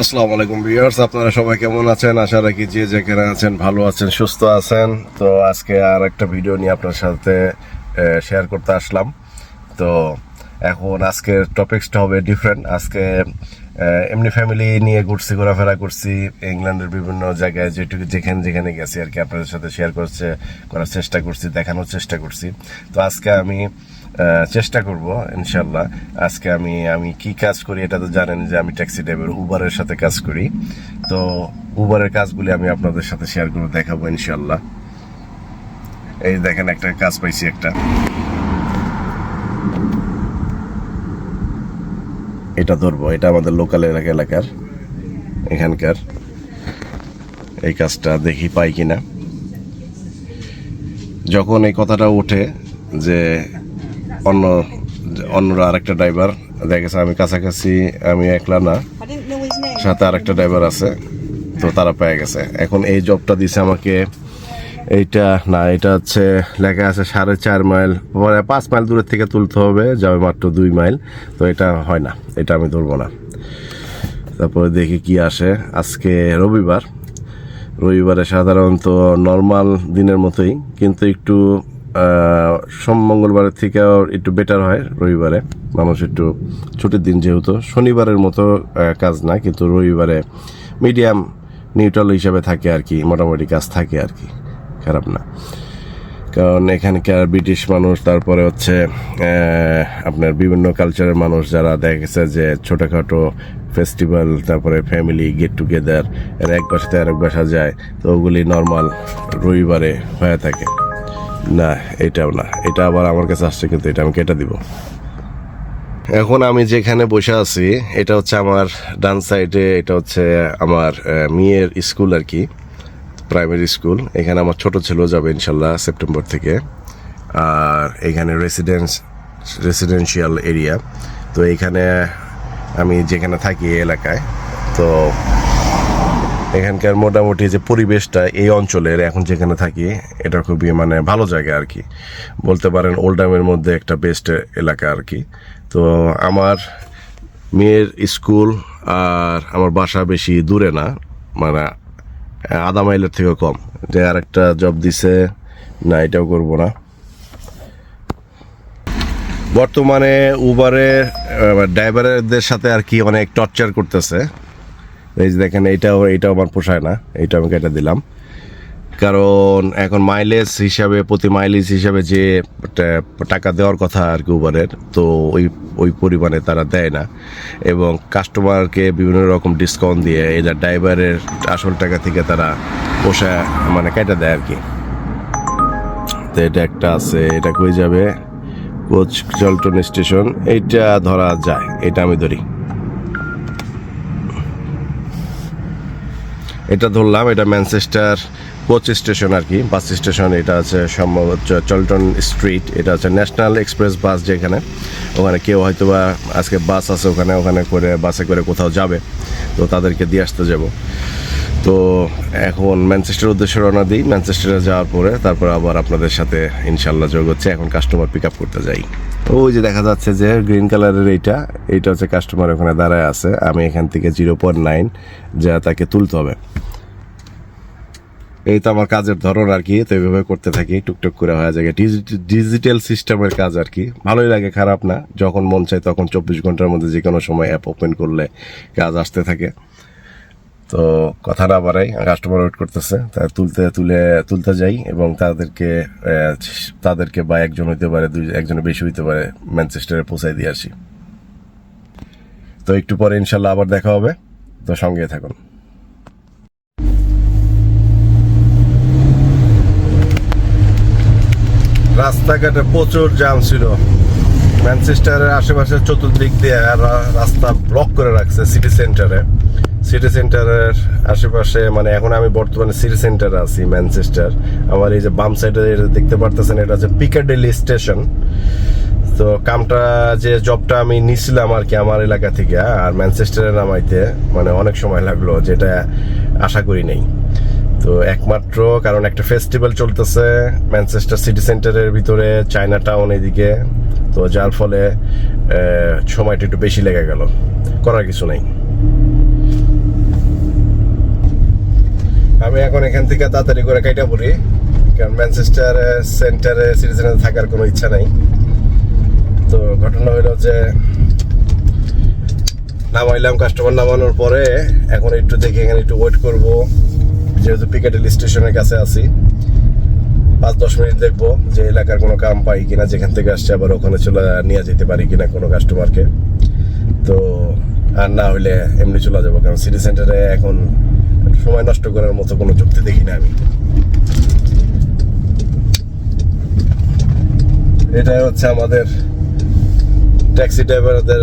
আসসালামু আলাইকুম ভিউয়ার্স, আপনারা সবাই কেমন আছেন? আশা রাখি যে যেখানে আছেন ভালো আছেন, সুস্থ আছেন। তো আজকে আর একটা ভিডিও নিয়ে আপনার সাথে শেয়ার করতে আসলাম। তো এখন আজকের টপিকসটা হবে ডিফারেন্ট আজকে এমনি ফ্যামিলি নিয়ে ঘুরছি, ঘোরাফেরা করছি। ইংল্যান্ডের বিভিন্ন জায়গায় যেটুকু, যেখানে যেখানে গেছি আর কি, আপনাদের সাথে শেয়ার করছে, করার চেষ্টা করছি, দেখানোর চেষ্টা করছি। তো আজকে আমি চেষ্টা করব ইনশাল্লাহ আজকে আমি আমি কি কাজ করি এটা তো জানেন যে আমি ট্যাক্সি ড্রাইভার, উবারের সাথে কাজ করি। তো উবারের কাজগুলি আমি আপনাদের সাথে শেয়ার করে দেখাবো ইনশাল্লাহ এই দেখেন একটা কাজ পাইছি একটা। এটা ধরবো, এটা আমাদের লোকাল এলাকা, এলাকার, এখানকার। এই কাজটা দেখি পাই কিনা। যখন এই কথাটা ওঠে যে অন্য অন্যরা আরেকটা ড্রাইভার। দেখা গেছে আমি কাছাকাছি, আমি একলা না। সাথে আরেকটা ড্রাইভার আছে, তো তারা পেয়ে গেছে। এখন এই জবটা দিছে আমাকে, এইটা না, এটা হচ্ছে লেখা আছে সাড়ে চার মাইল মানে পাঁচ মাইল দূরের থেকে তুলতে হবে, যাবে মাত্র দুই মাইল। তো এটা হয় না, এটা আমি ধরবো না। তারপরে দেখি কি আসে। আজকে রবিবার। রবিবারে সাধারণত নর্মাল দিনের মতোই, কিন্তু একটু সোম মঙ্গলবারের থেকেও একটু বেটার হয় রবিবারে। মানুষ একটু ছুটির দিন যেহেতু, শনিবারের মতো কাজ না, কিন্তু রবিবারে মিডিয়াম নিউট্রাল হিসাবে থাকে আর কি, মোটামুটি কাজ থাকে আর কি, খারাপ না। কারণ এখানকার ব্রিটিশ মানুষ, তারপরে হচ্ছে আপনার বিভিন্ন কালচারের মানুষ যারা দেখা গেছে যে ছোটোখাটো ফেস্টিভ্যাল তারপরে ফ্যামিলি গেট টুগেদার এক বাসাতে আরেক বাসা যায়, তো ওগুলি নর্মাল রবিবারে হয়ে থাকে। না, এটাও না। এটা আবার আমার কাছে আসছে, কিন্তু এটা আমি কেটে দিব। এখন আমি যেখানে বসে আছি, এটা হচ্ছে আমার ডান সাইডে, এটা হচ্ছে আমার মেয়ের স্কুল আর কি, প্রাইমারি স্কুল। এখানে আমার ছোট ছেলেও যাবে ইনশাল্লাহ সেপ্টেম্বর থেকে। আর এখানে রেসিডেন্স রেসিডেন্সিয়াল এরিয়া তো এখানে আমি যেখানে থাকি এলাকায়, তো এখানকার মোটামুটি যে পরিবেশটা এই অঞ্চলের এখন যেখানে থাকি, এটা খুবই মানে ভালো জায়গা আর কি। বলতে পারেন ওল্ডামের মধ্যে একটা বেস্ট এলাকা আর কি। তো আমার মেয়ের স্কুল আর আমার বাসা বেশি দূরে না মানে আধা মাইলের থেকে কম। যে আর একটা জব দিছে, না, এটাও করব না। বর্তমানে উবারে ড্রাইভারদের সাথে আর কি অনেক টর্চার করতেছে। এই যে দেখেন এইটাও এইটাও আমার পোষায় না। এইটা আমি কেটে দিলাম। কারণ এখন মাইলেজ হিসাবে, প্রতি মাইলেজ হিসাবে যে টাকা দেওয়ার কথা আর কি উবারের তো ওই ওই পরিমাণে তারা দেয় না। এবং কাস্টমারকে বিভিন্ন রকম ডিসকাউন্ট দিয়ে যে ড্রাইভারের আসল টাকা থেকে তারা পোষা মানে কেটে দেয় আর কি। তো এটা একটা আছে, এটা কই যাবে? কোচ জলটন স্টেশন। এইটা ধরা যায়, এটা আমি ধরি। এটা ধরলাম, এটা ম্যানচেস্টার কোচ স্টেশন আর কি, বাস স্টেশন, এটা আছে সম্ভবত চলটন স্ট্রিট এটা আছে ন্যাশনাল এক্সপ্রেস বাস যেখানে, ওখানে কেউ হয়তো বা আজকে বাস আছে ওখানে ওখানে করে, বাসে করে কোথাও যাবে, তো তাদেরকে দিয়ে আসতে যাব। তো এখন ম্যানচেস্টার উদ্দেশ্যে রওনা দিই। ম্যানচেস্টারে যাওয়ার পরে তারপর আবার আপনাদের সাথে ইনশাল্লাহ যোগ হচ্ছে। এখন কাস্টমার পিক আপ করতে যাই। ওই যে দেখা যাচ্ছে যে গ্রিন কালারের এইটা এইটা হচ্ছে কাস্টমার ওখানে দাঁড়ায় আছে। আমি এখান থেকে জিরো পয়েন্ট নাইন যা তাকে তুলতে হবে। এই তো আমার কাজের ধরন আর কি, তো এইভাবে করতে থাকি। টুকটুক করে হয়ে যায়। ডিজিটাল সিস্টেমের কাজ আর কি। ভালোই লাগে, খারাপ না। যখন মন চায় তখন চব্বিশ ঘণ্টার মধ্যে যে কোনো সময় অ্যাপ ওপেন করলে কাজ আসতে থাকে। তো কথা না বাড়াই কাস্টমার ওয়েট করতেছে। তা তুলতে, তুলে, তুলতে যাই এবং তাদেরকে তাদেরকে বা একজন হইতে পারে, দুই, একজনের বেশি হইতে পারে ম্যানচেস্টারে পৌঁছাই দিয়ে আসি। তো একটু পরে ইনশাল্লাহ আবার দেখা হবে। তো সঙ্গে থাকুন। রাস্তাঘাটে প্রচুর জ্যাম ছিল। ম্যানচেস্টারের আশেপাশে চতুর্দিক দিয়ে রাস্তা ব্লক করে রাখছে সিটি সেন্টারে সিটি সেন্টারের আশেপাশে মানে এখন আমি বর্তমানে সিটি সেন্টারে আছি ম্যানচেস্টার আমার এই যে বাম সাইডে দেখতে পারতেছেন, এটা হচ্ছে পিকাডেলি স্টেশন তো কামটা, যে জবটা আমি নিছিলাম আর কি আমার এলাকা থেকে আর ম্যানচেস্টারে নামাইতে মানে অনেক সময় লাগল, যেটা আশা করি নেই। তো একমাত্র কারণ একটা ফেস্টিভ্যাল চলতেছে ম্যানচেস্টার সিটি সেন্টারের ভিতরে চায়না টাউন এদিকে। তো যার ফলে সময়টা একটু বেশি লেগে গেল। করার কিছু নেই। আমি এখন এখান থেকে তাড়াতাড়ি করে কাইটা পড়ি, কারণ ম্যানচেস্টার সেন্টারে সিটিজেনে থাকার কোনো ইচ্ছা নাই। তো ঘটনা হলো যে, নামাইলাম কাস্টমার নামানোর পরে, এখন একটু দেখি, এখানে একটু ওয়েট করব। যেহেতু পিকেটেল স্টেশনের কাছে আছি, পাঁচ দশ মিনিট দেখব যে এলাকার কোনো কাম পাই কিনা, যেখান থেকে আসছে, আবার ওখানে চলে, নিয়ে যেতে পারি কিনা কোনো কাস্টমারকে তো আর না হইলে এমনি চলে যাব, কারণ সিটি সেন্টারে এখন সময় নষ্ট করার মতো কোনো যুক্তি দেখি না আমি। এটাই হচ্ছে আমাদের ট্যাক্সি ড্রাইভারদের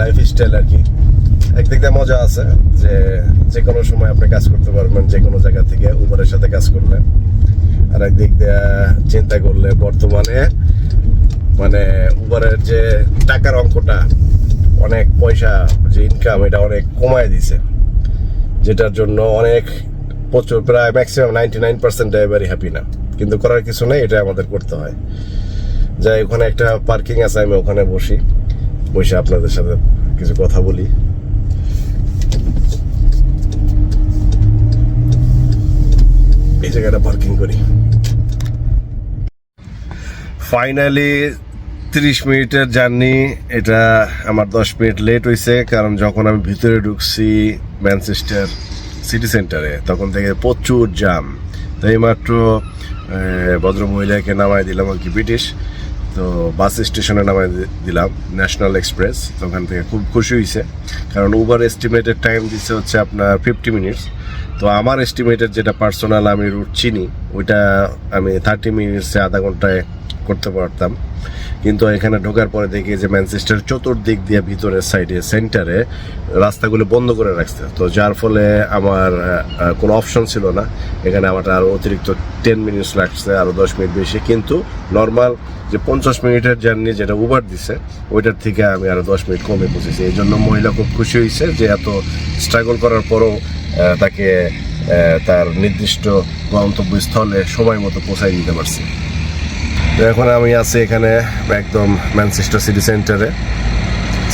লাইফ স্টাইল আর কি। একদিক দিয়ে মজা আছে যে যে কোনো সময় আপনি কাজ করতে পারবেন যে কোনো জায়গা থেকে উবারের সাথে কাজ করলে। আর একদিক দিয়ে চিন্তা করলে বর্তমানে মানে উবারের যে টাকার অঙ্কটা, অনেক পয়সা যে ইনকাম এটা অনেক কমায় দিছে। যেটার জন্য অনেক প্রচুর, প্রায় ম্যাক্সিমাম নাইনটি নাইন পার্সেন্ট ড্রাইভারই হ্যাপি না। কিন্তু করার কিছু নেই এটা আমাদের করতে হয়। যাই, ওখানে একটা পার্কিং আছে, আমি ওখানে বসি। বসে আপনাদের সাথে কিছু কথা বলি। এই জায়গাটা পার্কিং করি। ফাইনালি তিরিশ মিনিটের জার্নি, এটা আমার দশ মিনিট লেট হয়েছে কারণ যখন আমি ভিতরে ঢুকছি ম্যানচেস্টার সিটি সেন্টারে, তখন থেকে প্রচুর জাম তো এইমাত্র ভদ্র মহিলাকে নামাই দিলাম আর কি ব্রিটিশ। তো বাস স্টেশনে নামাই দিলাম, ন্যাশনাল এক্সপ্রেস। তো ওখান থেকে খুব খুশি হয়েছে কারণ উবার এস্টিমেটেড টাইম দিচ্ছে হচ্ছে আপনার ফিফটি মিনিটস তো আমার এস্টিমেটেড যেটা পার্সোনাল আমি রুট চিনি, ওইটা আমি থার্টি মিনিটসে আধা ঘন্টায় করতে পারতাম। কিন্তু এখানে ঢোকার পরে দেখি যে ম্যানচেস্টার চতুর্দিক দিয়ে ভিতরের সাইডে সেন্টারে রাস্তাগুলো বন্ধ করে রাখছে। তো যার ফলে আমার কোনো অপশন ছিল না। এখানে আমার আরও অতিরিক্ত টেন মিনিটস লাগছে আরও দশ মিনিট বেশি। কিন্তু নর্মাল যে পঞ্চাশ মিনিটের জার্নি যেটা উবার দিছে, ওইটার থেকে আমি আরও দশ মিনিট কমে পৌঁছেছি। এই জন্য মহিলা খুব খুশি হয়েছে যে এত স্ট্রাগল করার পরও তাকে তার নির্দিষ্ট গন্তব্যস্থলে সময় মতো পৌঁছাই দিতে পারছি। তো এখন আমি আছি এখানে একদম ম্যানচেস্টার সিটি সেন্টারে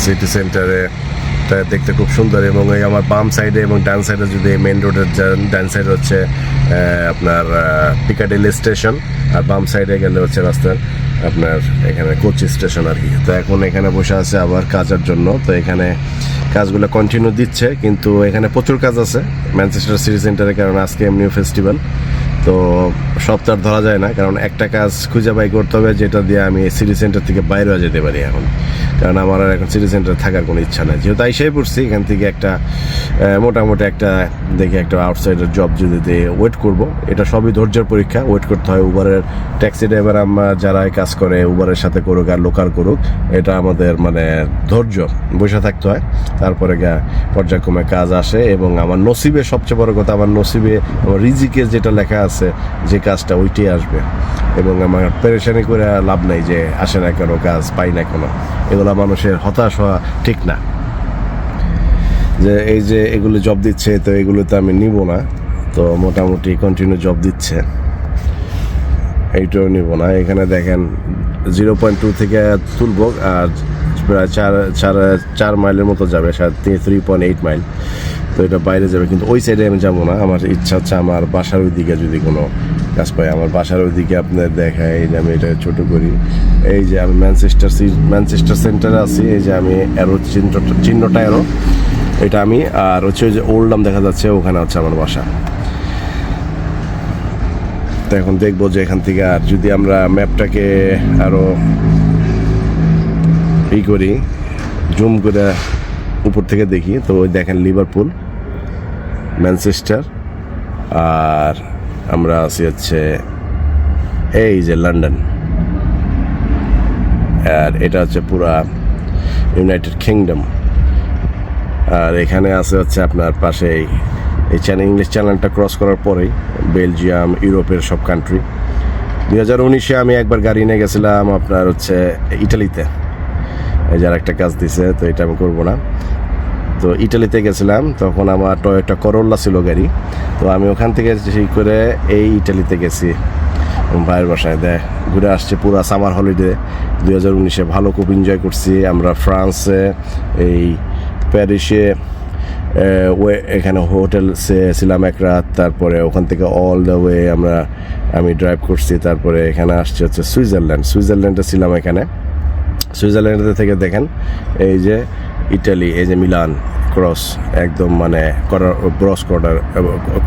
সিটি সেন্টারে দেখতে খুব সুন্দর এবং এই আমার বাম সাইডে এবং ডান সাইডে যদি মেন রোডের যান ডান সাইডে হচ্ছে আপনার পিকাডেলি স্টেশন আর বাম সাইডে গেলে হচ্ছে রাস্তার আপনার এখানে কোচি স্টেশন আর কি। তো এখন এখানে বসে আছে আবার কাজের জন্য। তো এখানে কাজগুলো কন্টিনিউ দিচ্ছে, কিন্তু এখানে প্রচুর কাজ আছে ম্যানচেস্টার সিটি সেন্টারে কারণ আজকে এমনিও ফেস্টিভ্যাল তো আর ধরা যায় না, কারণ একটা কাজ খুঁজে বাই করতে হবে, যেটা দিয়ে আমি সিটি সেন্টার থেকে বাইরেও যেতে পারি এখন। কারণ আমার আর এখন সিটি সেন্টারে থাকার কোনো ইচ্ছা নেই। যেহেতু আইসাই পড়ছি, এখান থেকে একটা মোটামুটি একটা, দেখি একটা আউটসাইডের জব যদি ওয়েট করব। এটা সবই ধৈর্যের পরীক্ষা ওয়েট করতে হয় উবারের ট্যাক্সি ড্রাইভার আমরা যারা এই কাজ করে উবারের সাথে করুক আর লোকাল করুক, এটা আমাদের মানে ধৈর্য, বসে থাকতে হয়। তারপরে পর্যায়ক্রমে কাজ আসে এবং আমার নসিবে, সবচেয়ে বড় কথা, আমার নসিবে, আমার রিজিকে যেটা লেখা আছে যে কাজটা ওইটাই আসবে। এবং আমার পেরেশানি করে লাভ নাই যে আসে না কেন কাজ, পাই না কেন। এগুলো মানুষের হতাশ হওয়া ঠিক না। যে এই যে এগুলো জব দিচ্ছে, তো এগুলো তো আমি নিব না। তো মোটামুটি কন্টিনিউ জব দিচ্ছে। এইটাও নিব না। এখানে দেখেন জিরো পয়েন্ট টু থেকে তুলবো, আর প্রায় চার চার চার মাইলের মতো যাবে, সাড়ে থ্রি পয়েন্ট এইট মাইল তো এটা বাইরে যাবে, কিন্তু ওই সাইডে আমি যাব না। আমার ইচ্ছা হচ্ছে আমার বাসার ওই দিকে যদি কোনো কাজ পাই, আমার বাসার ওই দিকে আপনার দেখায় যে আমি এটা ছোট করি। এই যে আমি ম্যানচেস্টার ম্যানচেস্টার সেন্টারে আছি, এই যে আমি অ্যারো চিহ্নটা চিহ্নটা অ্যারো এটা আমি। আর হচ্ছে ওই যে ওল্ডাম দেখা যাচ্ছে, ওখানে হচ্ছে আমার বাসা। তো এখন দেখব যে এখান থেকে আর যদি আমরা ম্যাপটাকে আরও ই করি জুম করে উপর থেকে দেখি, তো ওই দেখেন লিভারপুল ম্যানচেস্টার, আর আমরা আছি হচ্ছে এই যে লন্ডন। আর এটা হচ্ছে পুরা ইউনাইটেড কিংডম। আর এখানে আছে হচ্ছে আপনার পাশে এই চ্যানেল, ইংলিশ চ্যানেলটা ক্রস করার পরেই বেলজিয়াম, ইউরোপের সব কান্ট্রি দুই হাজার উনিশে আমি একবার গাড়ি নিয়ে গেছিলাম আপনার হচ্ছে ইটালিতে। যার একটা কাজ দিছে, তো এটা আমি করব না। তো ইটালিতে গেছিলাম, তখন আমার টয়োটা করোল্লা ছিল গাড়ি। তো আমি ওখান থেকে সেই করে এই ইটালিতে গেছি। ভাইয়ের বাসায় দেয় ঘুরে আসছে পুরো সামার হলিডে দু হাজার উনিশে ভালো, খুব এনজয় করছি। আমরা ফ্রান্সে, এই প্যারিসে ওয়ে, এখানে হোটেল ছিলাম এক রাত। তারপরে ওখান থেকে অল দ্য ওয়ে আমরা, আমি ড্রাইভ করছি। তারপরে এখানে আসছে হচ্ছে সুইজারল্যান্ড। সুইজারল্যান্ডে ছিলাম এখানে। সুইজারল্যান্ড থেকে দেখেন, এই যে ইটালি, এই যে মিলান, ক্রস, একদম মানে ক্রস বর্ডার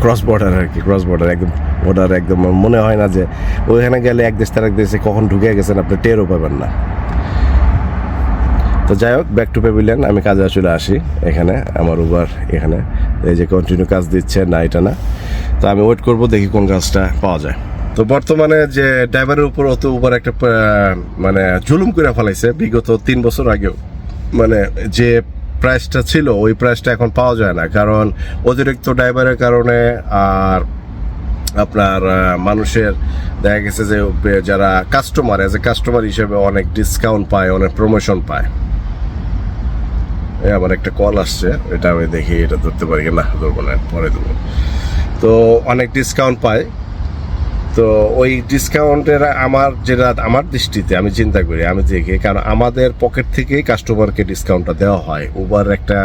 ক্রস বর্ডার আর কি, ক্রস বর্ডার, একদম বর্ডার, একদম মনে হয় না যে ওইখানে গেলে এক দেশ তার এক দেশে কখন ঢুকে গেছেন আপনি টেরও পাবেন না। তো যাই হোক ব্যাক টু পেভিলিয়ন আমি কাজে আসলে আসি এখানে, আমার উবার এখানে। এই যে কন্টিনিউ কাজ দিচ্ছে, না এটা না। তো আমি ওয়েট করব, দেখি কোন কাজটা পাওয়া যায়। তো বর্তমানে যে ড্রাইভারের উপর অত উপর একটা মানে জুলুম করে ফেলাইছে, বিগত তিন বছর আগেও। মানে যে প্রাইসটা ছিল, ওই প্রাইসটা এখন পাওয়া যায় না। কারণ অতিরিক্ত ড্রাইভারের কারণে আর আপনার মানুষের দেখা গেছে যে, যারা কাস্টমার এজ এ কাস্টমার হিসেবে অনেক ডিসকাউন্ট পায়, অনেক প্রমোশন পায়। আমার একটা কল আসছে, এটা আমি দেখি, এটা ধরতে পারি না ধরবো না, পরে দেবো তো অনেক ডিসকাউন্ট পায়। তো ওই ডিসকাউন্টের আমার যেটা, আমার দৃষ্টিতে আমি চিন্তা করি, আমি দেখি, কারণ আমাদের পকেট থেকেই কাস্টমারকে ডিসকাউন্টটা দেওয়া হয়। উবার একটা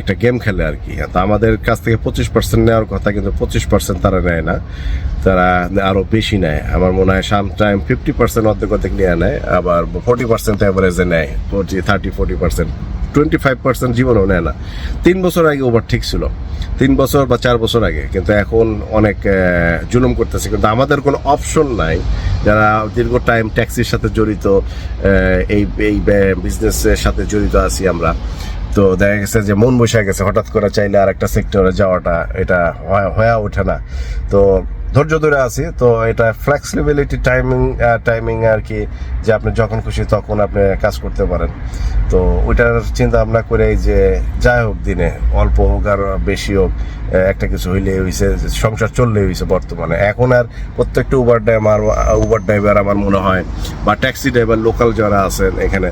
একটা গেম খেলে আর কি। তো আমাদের কাছ থেকে পঁচিশ পার্সেন্ট নেওয়ার কথা, কিন্তু পঁচিশ পার্সেন্ট তারা নেয় না। তারা আরও বেশি নেয়। আমার মনে হয় সাম টাইম ফিফটি পার্সেন্ট অর্ধেক অর্ধেক নিয়ে নেয়, আবার ফোর্টি পার্সেন্ট অ্যাভারেজে নেয়। Forty thirty forty percent twenty five percent জীবনও নেয় না। তিন বছর আগে ওভার ঠিক ছিল। তিন বছর বা চার বছর আগে। কিন্তু এখন অনেক জুলুম করতেছে। কিন্তু আমাদের কোনো অপশন নাই। যারা দীর্ঘ টাইম ট্যাক্সির সাথে জড়িত এই এই বিজনেসের সাথে জড়িত আছি আমরা। তো দেখা গেছে যে মন বসে গেছে, হঠাৎ করে চাইলে আর একটা সেক্টরে যাওয়াটা, এটা হয়ে ওঠে না। তো ধৈর্য ধরে আছি, তো এটা ফ্লেক্সিবিলিটি টাইমিং টাইমিং আর কি, যে আপনি যখন খুশি তখন আপনি কাজ করতে পারেন। তো ওইটার চিন্তা ভাবনা করে যে যাই হোক দিনে, অল্প হোক আর বেশি হোক একটা কিছু হইলে হয়েছে সংসার চললে হয়েছে বর্তমানে। এখন আর প্রত্যেকটা উবার ড্রাইভার উবার ড্রাইভার আমার মনে হয়, বা ট্যাক্সি ড্রাইভার লোকাল যারা আছেন এখানে,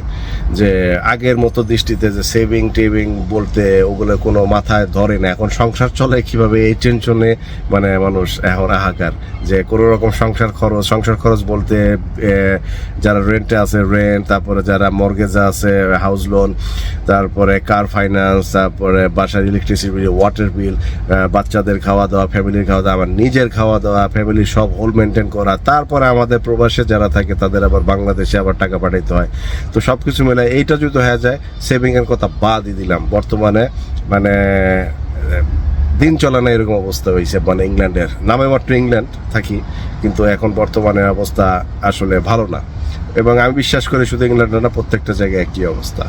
যে আগের মতো দৃষ্টিতে যে সেভিং টেভিং বলতে ওগুলো কোনো মাথায় ধরে না। এখন সংসার চলে কীভাবে এই টেনশনে মানে মানুষ এখন হাহাকার যে কোনো রকম সংসার খরচ সংসার খরচ বলতে যারা রেন্টে আছে রেন্ট তারপরে যারা মর্গেজে আছে হাউস লোন তারপরে কার ফাইন্যান্স তারপরে বাসার ইলেকট্রিসিটি বিল ওয়াটার বিল বাচ্চাদের খাওয়া দাওয়া ফ্যামিলির খাওয়া দাওয়া আমার নিজের খাওয়া দাওয়া ফ্যামিলির সব হোল মেনটেন করা। তারপরে আমাদের প্রবাসে যারা থাকে, তাদের আবার বাংলাদেশে আবার টাকা পাঠাইতে হয়। তো সব কিছু মিলে এইটা যদি হয়ে যায় সেভিং এর কথা বাদই দিলাম। বর্তমানে মানে দিন চলে না এরকম অবস্থা হয়েছে মানে ইংল্যান্ডের। নামে মাত্র ইংল্যান্ড থাকি, কিন্তু এখন বর্তমানে অবস্থা আসলে ভালো না। এবং আমি বিশ্বাস করি শুধু ইংল্যান্ডের না, প্রত্যেকটা জায়গায় একই অবস্থা।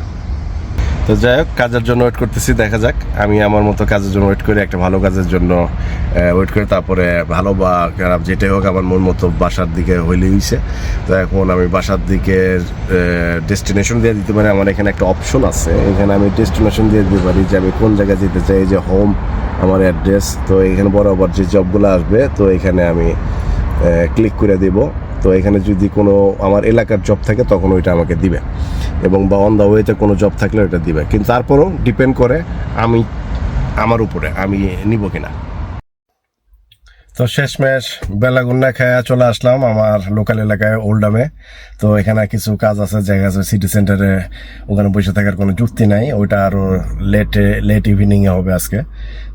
তো যাই হোক, কাজের জন্য ওয়েট করতেছি, দেখা যাক। আমি আমার মতো কাজের জন্য ওয়েট করি, একটা ভালো কাজের জন্য ওয়েট করে তারপরে ভালো বা খারাপ যেটাই হোক, আমার মন মতো বাসার দিকে হইলে হইছে। তো এখন আমি বাসার দিকে ডেস্টিনেশন দিয়ে দিতে পারি। আমার এখানে একটা অপশন আছে। এখানে আমি ডেস্টিনেশন দিয়ে দিতে পারি যে আমি কোন জায়গায় যেতে চাই। যে হোম আমার অ্যাড্রেস তো এখানে বরাবর যে জবগুলো আসবে, তো এখানে আমি ক্লিক করে দেব। তো এখানে যদি কোনো আমার এলাকার জব থাকে, তখন ওইটা আমাকে দিবে। এবং বা অন দ্য ওয়েতে কোনো জব থাকলে ওইটা দিবে। কিন্তু তারপরও ডিপেন্ড করে আমি, আমার উপরে, আমি নিব কিনা। তো শেষমেশ বেলাগুন্না খায়া চলে আসলাম আমার লোকাল এলাকায় ওল্ডামে তো এখানে কিছু কাজ আছে, জায়গা আছে সিটি সেন্টারে ওখানে বসে থাকার কোনো যুক্তি নাই। ওইটা আরও লেটে লেট ইভিনিংয়ে হবে আজকে।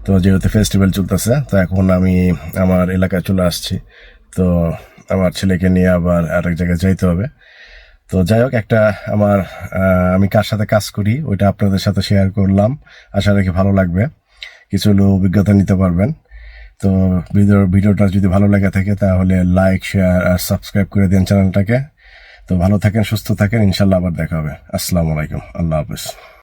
তো যেহেতু ফেস্টিভ্যাল চলতেছে, তো এখন আমি আমার এলাকায় চলে আসছি। তো আমার ছেলেকে নিয়ে আবার আরেক জায়গায় যাইতে হবে। তো যাই হোক, একটা আমার আমি কার সাথে কাজ করি, ওইটা আপনাদের সাথে শেয়ার করলাম। আশা রাখি ভালো লাগবে। কিছু হলেও অভিজ্ঞতা নিতে পারবেন। তো ভিডিও, ভিডিওটা যদি ভালো লাগে থাকে, তাহলে লাইক শেয়ার আর সাবস্ক্রাইব করে দেন চ্যানেলটাকে। তো ভালো থাকেন, সুস্থ থাকেন, ইনশাল্লাহ আবার দেখা হবে। আসসালামু আলাইকুম। আল্লাহ হাফিজ।